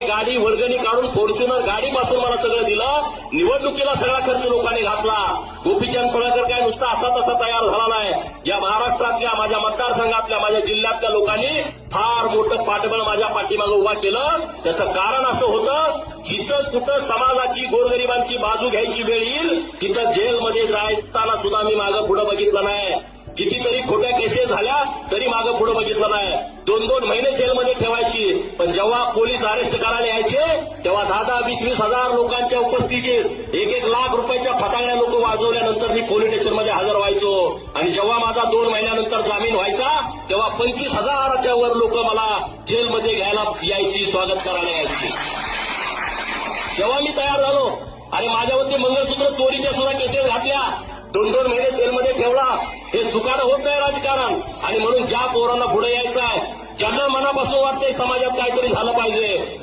गाडी वर्गणी काढून फॉर्च्युनर गाडीपासून मला सगळं दिलं. निवडणुकीला सगळा खर्च लोकांनी घातला. गोपीचंद पळकर काय नुसता असा तसा तयार झाला नाही. या महाराष्ट्रातल्या माझ्या मतदारसंघातल्या माझ्या जिल्ह्यातल्या लोकांनी फार मोठं पाठबळ माझ्या पाठीमागे उभा केलं. त्याचं कारण असं होतं जिथं कुठं समाजाची गोरगरिबांची बाजू घ्यायची वेळ येईल तिथं जेलमध्ये जायताना सुद्धा मी मागं पुढं बघितलं नाही. कितीतरी खोट्या केसेस झाल्या तरी मागं पुढे बघितलं नाही. दोन दोन महिने जेलमध्ये ठेवायची पण जेव्हा पोलीस अरेस्ट करायला यायचे तेव्हा दहा दहा वीस वीस हजार लोकांच्या उपस्थितीत एक एक लाख रुपयाच्या फटाकड्या लोक वाजवल्यानंतर मी पोलीस स्टेशनमध्ये हजर व्हायचो. आणि जेव्हा माझा दोन महिन्यानंतर जामीन व्हायचा तेव्हा पंचवीस हजाराच्या वर लोक मला जेलमध्ये घ्यायला यायची स्वागत करायला यायची. जेव्हा मी तयार झालो आणि माझ्यावरती मंगळसूत्र चोरीच्या सुद्धा केसेस घातल्या. दोन दोन महिने जेलमध्ये ठेवला. हे सुकार होत नाही राजकारण. आणि म्हणून ज्या पोरांना पुढे यायचं आहे ज्यांना मनापासून वाटते समाजात काहीतरी झालं पाहिजे.